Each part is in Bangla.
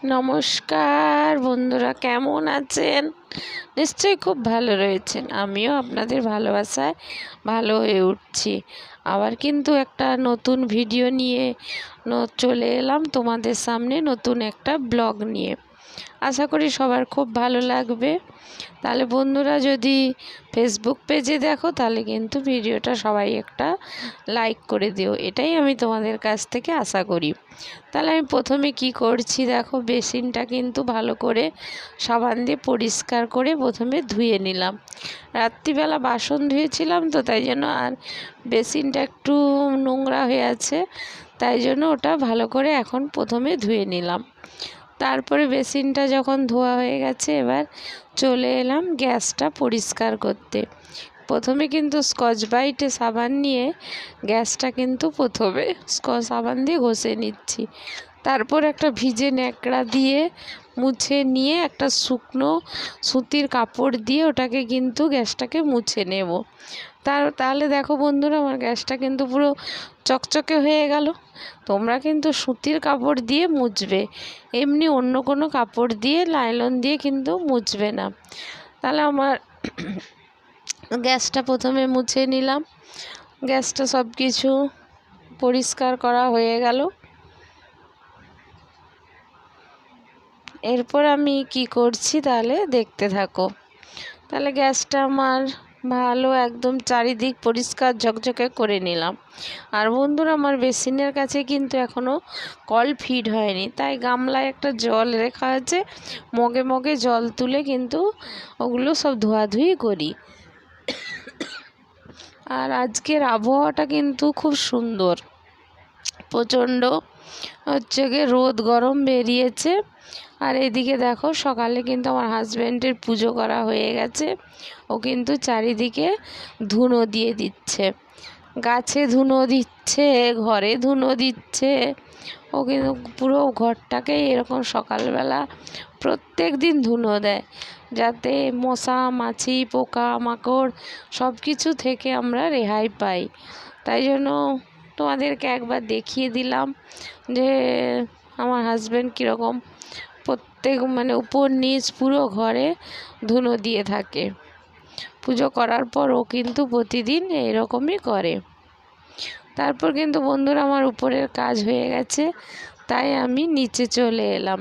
নমস্কার বন্ধুরা, কেমন আছেন? নিশ্চয়ই খুব ভালো রয়েছেন। আমিও আপনাদের ভালোবাসায় ভালো হয়ে উঠছি। আবার কিন্তু একটা নতুন ভিডিও নিয়ে চলে এলাম তোমাদের সামনে নতুন একটা ব্লগ নিয়ে। আশা করি সবার খুব ভালো লাগবে। তাহলে বন্ধুরা যদি ফেসবুক পেজে দেখো, তাহলে কিন্তু ভিডিওটা সবাই একটা লাইক করে দিও। এটাই আমি তোমাদের কাছ থেকে আশা করি। তাহলে আমি প্রথমে কি করছি দেখো, বেসিনটা কিন্তু ভালো করে সাবান দিয়ে পরিষ্কার করে প্রথমে ধুয়ে নিলাম। রাত্রিবেলা বাসন ধুয়েছিলাম তো, তাই জন্য আর বেসিনটা একটু নোংরা হয়ে আছে, তাই জন্য ওটা ভালো করে এখন প্রথমে ধুয়ে নিলাম। তারপরে বেসিনটা যখন ধোয়া হয়ে গেছে, এবার চলে এলাম গ্যাসটা পরিষ্কার করতে। প্রথমে কিন্তু স্কচ ব্রাইটে সাবান নিয়ে গ্যাসটা কিন্তু প্রথমে স্কচ সাবান দিয়ে ঘষে নিচ্ছি। তারপর একটা ভিজে ন্যাকড়া দিয়ে মুছে নিয়ে একটা শুকনো সুতির কাপড় দিয়ে ওটাকে কিন্তু গ্যাসটাকে মুছে নেব। তার, তাহলে দেখো বন্ধুরা, আমার গ্যাসটা কিন্তু পুরো চকচকে হয়ে গেল। তোমরা কিন্তু সুতির কাপড় দিয়ে মুছবে, এমনি অন্য কোনো কাপড় দিয়ে লাইলন দিয়ে কিন্তু মুছবে না। তাহলে আমার গ্যাসটা প্রথমে মুছে নিলাম। গ্যাসটা সব কিছু পরিষ্কার করা হয়ে গেল। এরপর আমি কি করছি তাহলে দেখতে থাকো। তাহলে গ্যাসটা আমার ভালো, একদম চারিদিক পরিষ্কার, ঝকঝকে করে নিলাম। আর বন্ধুরা, আমার বেসিনের কাছে কিন্তু এখনও কল ফিট হয়নি। তাই গামলায় একটা জল রেখা আছে। মগে মগে জল তুলে কিন্তু ওগুলো সব ধোয়াধুয়ি করি। আর আজকের আবহাওয়াটা কিন্তু খুব সুন্দর। প্রচণ্ড, হচ্ছে গিয়ে রোদ গরম বেরিয়েছে। আর এদিকে দেখো, সকালে কিন্তু আমার হাজব্যান্ডের পুজো করা হয়ে গেছে। ও কিন্তু চারিদিকে ধুনো দিয়ে দিচ্ছে। গাছে ধুনো দিচ্ছে, ঘরে ধুনো দিচ্ছে। ও কিন্তু পুরো ঘরটাকে এরকম সকালবেলা প্রত্যেক দিন ধুনো দেয়। যাতে মশা, মাছি, পোকা, মাকড় সব কিছু থেকে আমরা রেহাই পাই। তাই জন্য তোমাদেরকে একবার দেখিয়ে দিলাম যে আমার হাজব্যান্ড কীরকম প্রত্যেক মানে উপর নিচ পুরো ঘরে ধুনো দিয়ে থাকে। পুজো করার পর ও কিন্তু প্রতিদিন এরকমই করে। তারপর কিন্তু বন্ধুরা আমার উপরের কাজ হয়ে গেছে, তাই আমি নিচে চলে এলাম।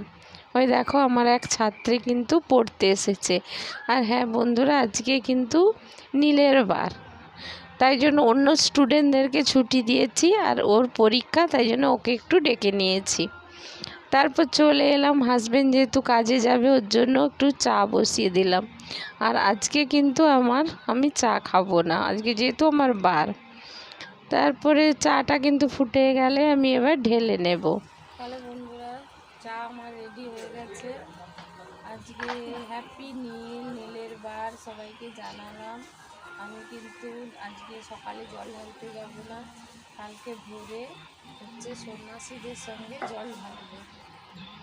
ওই দেখো আমার এক ছাত্রী কিন্তু পড়তে এসেছে। আর হ্যাঁ বন্ধুরা, আজকে কিন্তু নীলের বার। তাই জন্য অন্য স্টুডেন্টদেরকে ছুটি দিয়েছি আর ওর পরীক্ষা, তাই জন্য ওকে একটু ডেকে নিয়েছি। তারপর চলে এলাম হাজব্যান্ড যেহেতু কাজে যাবে, ওর জন্য একটু চা বসিয়ে দিলাম। আর আজকে কিন্তু আমার, আমি চা খাব না, আজকে যেহেতু আমার বার। তারপরে চাটা কিন্তু ফুটে গেলে আমি এবার ঢেলে নেব। তাহলে বন্ধুরা, চা আমার রেডি হয়ে গেছে। আজকে হ্যাপি নীল, নীলের বার, সবাইকে জানালাম। আমি কিন্তু আজকে সকালে জল ঢালতে যাব না। কালকে ভোরে হচ্ছে সন্ন্যাসীদের সঙ্গে জল ঢালবো।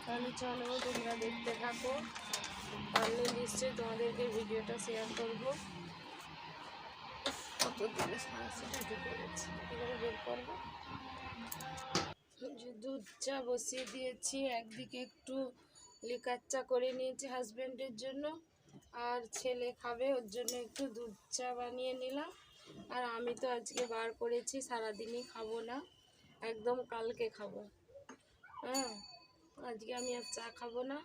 তাহলে চলো তোমরা দেখতে থাকো। পারলে নিশ্চয়ই তোমাদেরকে ভিডিওটা শেয়ার করব। কত বের করব। দুধ চা বসিয়ে দিয়েছি, একদিকে একটু লিকার চা করে নিয়েছি হাজব্যান্ডের জন্য। আর ছেলে খাবে, ওর জন্য একটু দুধ চা বানিয়ে নিলাম। আর আমি তো আজকে বার করেছি, সারাদিনই খাব না, একদম কালকে খাব। হ্যাঁ আজকে আমি আর চা খাব না।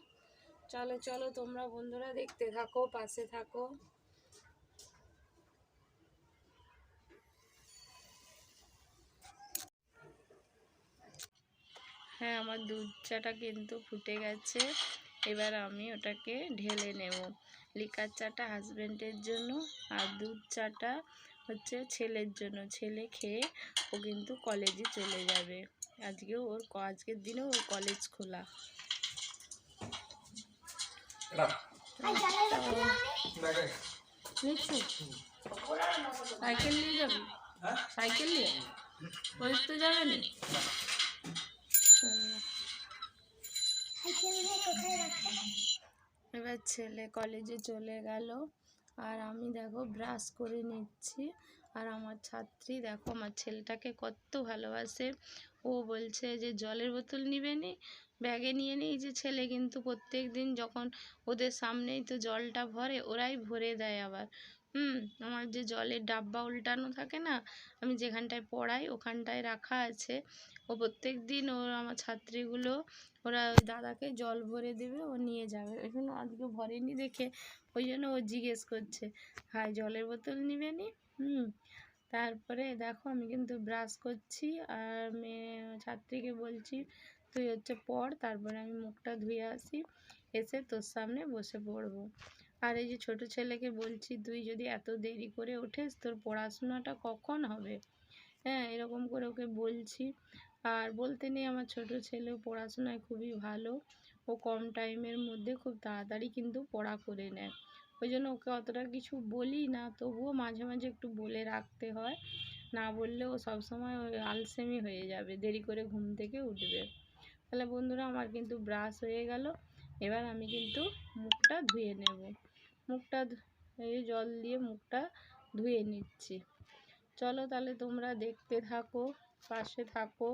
চলো চলো, তোমরা বন্ধুরা দেখতে থাকো, পাশে থাকো। হ্যাঁ আমার দুধ চাটা কিন্তু ফুটে গেছে। এবার আমি ওটাকে ঢেলে নেব। লিকার চাটা হাজব্যান্ডের জন্য আর দুধ চাটা হচ্ছে ছেলের জন্য। ছেলে খেয়ে ও কিন্তু কলেজে চলে যাবে। আজকে ওর ক- আজকের দিনেও ওর কলেজ খোলা। সাইকেল নিয়ে যাবি? সাইকেল নিয়ে? কলেজ তো যাবে নি? এবার ছেলে কলেজে চলে গেল। আর আমি দেখো ব্রাশ করে নিচ্ছি। আর আমার ছাত্রী দেখো, আমার ছেলেটাকে কত ভালোবাসে। ও বলছে যে, জলের বোতল নিবে নি? ব্যাগে নিয়ে নেই যে ছেলে কিন্তু প্রত্যেক দিন যখন ওদের সামনেই তো জলটা ভরে, ওরাই ভরে দেয় আবার। হুম, আমার যে জলের ডাব্বা উল্টানো থাকে না, আমি যেখানটায় পড়াই ওখানটায় রাখা আছে। ও প্রত্যেক দিন ওর, আমার ছাত্রীগুলো, ওরা ওই দাদাকে জল ভরে দেবে, ও নিয়ে যাবে। ওই জন্য আজকে ভরেনি দেখে, ওই জন্য ও জিজ্ঞেস করছে হাই জলের বোতল নিবে নি? হুম, তারপরে দেখো আমি কিন্তু ব্রাশ করছি, আর মেয়ে, ছাত্রীকে বলছি, তুই হচ্ছে পড়, তারপরে আমি মুখটা ধুয়ে আসি, এসে তোর সামনে বসে পড়ব। আর এই যে ছোট ছেলেকে বলছি, তুই যদি এত দেরি করে ওঠেস, তোর পড়াশোনাটা কখন হবে? হ্যাঁ এরকম করে ওকে বলছি। আর বলতে নেই, আমার ছোট ছেলেও পড়াশোনায় খুবই ভালো। ও কম টাইমের মধ্যে খুব তাড়াতাড়ি কিন্তু পড়া করে নেয়। ওই জন্য ওকে অতটা কিছু বলি না, তবুও মাঝে মাঝে একটু বলে রাখতে হয়। না বললে ও সবসময় ওই আলসেমি হয়ে যাবে, দেরি করে ঘুম থেকে উঠবে। তাহলে বন্ধুরা, আমার কিন্তু ব্রাশ হয়ে গেল। এবার আমি কিন্তু মুখটা ধুয়ে নেব। মুখটা এই জল দিয়ে মুখটা ধুয়ে নিচ্ছি। চলো তাহলে তোমরা দেখতে থাকো, পাশে থাকো।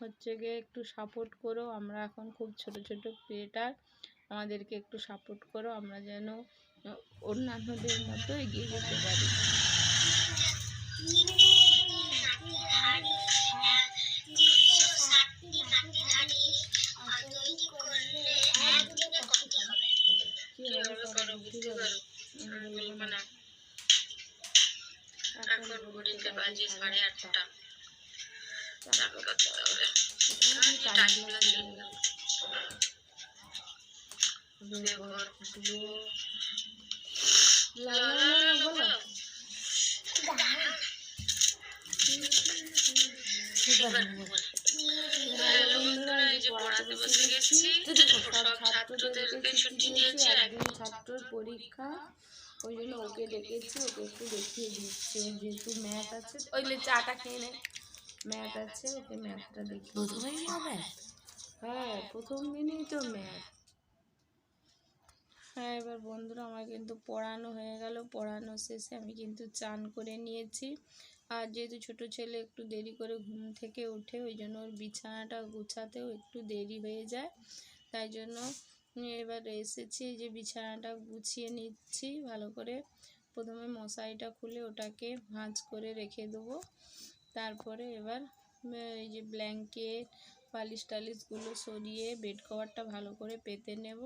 হচ্ছে গিয়ে একটু সাপোর্ট করো। আমরা এখন খুব ছোট ছোট ক্রিয়েটার আমাদেরকে একটু সাপোর্ট করো। আমরা যেন, অন্যান্যদের মতো এগিয়ে যেতে পারি। না। এখন ঘড়িতে বাজে সাড়ে আটটা। চান করতে হবে। ছাত্রর পরীক্ষা। ওই জন্য ওকে ডেকেছি ওকে একটু দেখিয়ে দিচ্ছি। ওর যেহেতু ম্যাথ আছে ওই লে চাটা খেয়ে নে। ম্যাথ আছে ওকে ম্যাথটা প্রথমেই হবে হ্যাঁ প্রথম দিনই তো ম্যাথ হ্যাঁ এবার বন্ধুরা আমার কিন্তু পড়ানো হয়ে গেল। পড়ানো শেষে আমি কিন্তু চান করে নিয়েছি। আর যেহেতু ছোট ছেলে একটু দেরি করে ঘুম থেকে ওঠে ওই জন্য ওর বিছানাটা গুছাতেও একটু দেরি হয়ে যায়। তাই জন্য এবার এসেছি যে বিছানাটা গুছিয়ে নিচ্ছি, ভালো করে প্রথমে মশারিটা খুলে ওটাকে ভাঁজ করে রেখে দেবো। তারপরে এবার এই যে ব্ল্যাঙ্কেট বালিশ টালিশগুলো সরিয়ে বেড কভারটা ভালো করে পেতে নেব,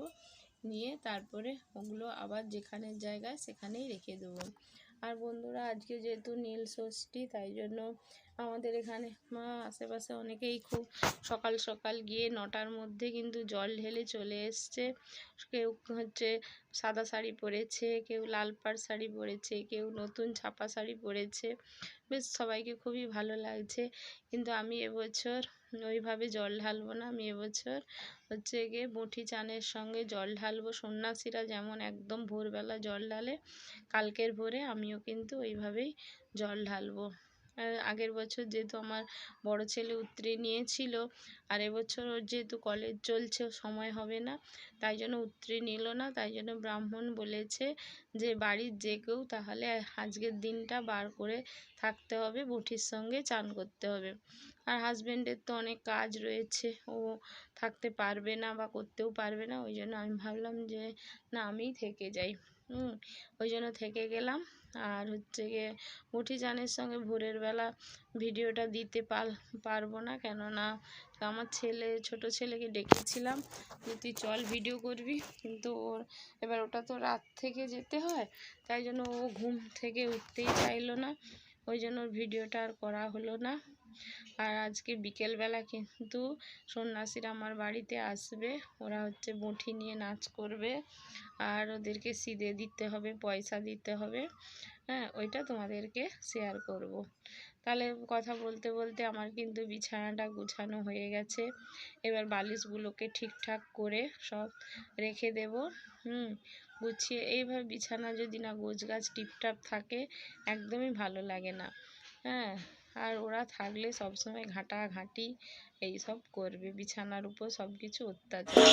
নিয়ে তারপরে ওগুলো আবার যেখানের জায়গায় সেখানেই রেখে দেবো। আর বন্ধুরা, আজকে যেহেতু নীল ষষ্ঠী, তাই জন্য আমাদের এখানে মা আশেপাশে অনেকেই খুব সকাল সকাল গিয়ে নটার মধ্যে কিন্তু জল ঢেলে চলে এসছে। কেউ হচ্ছে সাদা শাড়ি পরেছে, কেউ লাল পাড় শাড়ি পরেছে, কেউ নতুন ছাপা শাড়ি পরেছে। বেশ, সবাইকে খুবই ভালো লাগছে। কিন্তু আমি এবছর ওইভাবে জল ঢালবো না। আমি এবছর হচ্ছে গিয়ে বঁটি চানের সঙ্গে জল ঢালবো। সন্ন্যাসীরা যেমন একদম ভোরবেলা জল ঢালে, কালকের ভোরে আমিও কিন্তু ওইভাবেই জল ঢালবো। আগের বছর যেহেতু আমার বড় ছেলে উতরে নিয়েছিল, আর এবছর ওর যেহেতু কলেজ চলছে, সময় হবে না, তাই জন্য উতরে নিল না। তাই জন্য ব্রাহ্মণ বলেছে যে, বাড়ির যে কেউ তাহলে আজকের দিনটা বার করে থাকতে হবে বটির সঙ্গে চান করতে হবে। আর হাজবেন্ডের তো অনেক কাজ রয়েছে। ও থাকতে পারবে না বা করতেও পারবে না। ওই জন্য আমি ভাবলাম যে, না, আমিই থেকে যাই। হুম, ওই জন্য থেকে গেলাম। আর হচ্ছে গিয়ে মুঠি চানের সঙ্গে ভোরের বেলা ভিডিওটা দিতে পার পারব না। কেননা আমার ছেলে, ছোট ছেলেকে ডেকেছিলাম যে, তুই চল ভিডিও করবি। কিন্তু ওর, এবার ওটা তো রাত থেকে যেতে হয়। তাই জন্য ও ঘুম থেকে উঠতেই চাইলো না। ওই জন্য ভিডিওটা আর করা হলো না। আর আজকে বিকেলবেলা কিন্তু সন্ন্যাসীরা আমার বাড়িতে আসবে। ওরা হচ্ছে বঁটি নিয়ে নাচ করবে। আর ওদেরকে সিদে দিতে হবে, পয়সা দিতে হবে। হ্যাঁ ওইটা তোমাদেরকে শেয়ার করব। তাহলে কথা বলতে বলতে আমার কিন্তু বিছানাটা গুছানো হয়ে গেছে। এবার বালিশগুলোকে ঠিকঠাক করে সব রেখে দেব। হুম, গুছিয়ে এইভাবে বিছানা যদি না গোছ গাছ টিপটাপ থাকে, একদমই ভালো লাগে না। হ্যাঁ আর ওরা থাকলে সবসময় ঘাঁটাঘাঁটি এই সব করবে। বিছানার উপর সব কিছু অত্যাচার।